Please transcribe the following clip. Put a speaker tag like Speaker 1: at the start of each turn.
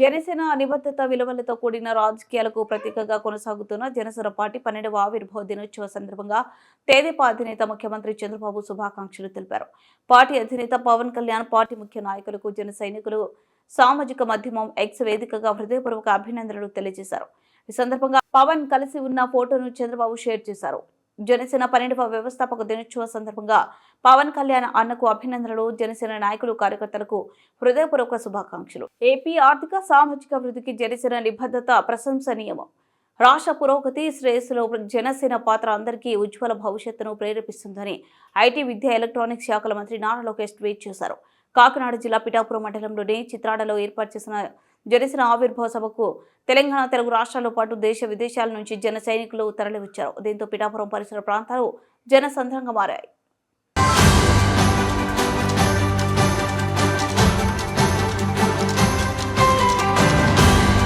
Speaker 1: జనసేన నిబద్ధత విలువలతో కూడిన రాజకీయాలకు ప్రతీకగా కొనసాగుతున్న జనసేన పార్టీ పన్నెండవ ఆవిర్భావ దినోత్సవ సందర్భంగా తెదేపా అధినేత ముఖ్యమంత్రి చంద్రబాబు శుభాకాంక్షలు తెలిపారు. పార్టీ అధినేత పవన్ కళ్యాణ్ పార్టీ ముఖ్య నాయకులకు జన సైనికులు సామాజిక మాధ్యమం ఎక్స్ వేదికగా హృదయపూర్వక అభినందనలు తెలియజేశారు. ఈ సందర్భంగా పవన్ కలిసి ఉన్న ఫోటోను చంద్రబాబు షేర్ చేశారు. జనసేన పన్నెండవ వ్యవస్థాపక దినోత్సవ సందర్భంగా పవన్ కళ్యాణ్ అన్నకు అభినందనలు. జనసేన నాయకులు కార్యకర్తలకు హృదయపూర్వక శుభాకాంక్షలు. ఏపీ ఆర్థిక సామాజిక అభివృద్ధికి జనసేన నిబద్ధత ప్రశంసనీయం రాష్ట్ర పురోగతి శ్రేయస్సులో జనసేన పాత్ర అందరికీ ఉజ్వల భవిష్యత్తును ప్రేరేపిస్తుందని ఐటీ విద్య ఎలక్ట్రానిక్స్ శాఖల మంత్రి నారా లోకేష్ ట్వీట్ చేశారు. కాకినాడ జిల్లా పిఠాపురం మండలంలోని చిత్రాడలో ఏర్పాటు చేసిన జరిసిన ఆవిర్భావ సభకు తెలంగాణ తెలుగు రాష్ట్రాలతో పాటు దేశ విదేశాల నుంచి జన సైనికులు తరలివచ్చారు. దీంతో పిఠాపురం పరిసర ప్రాంతాలు జనసంద్రంగా మారాయి.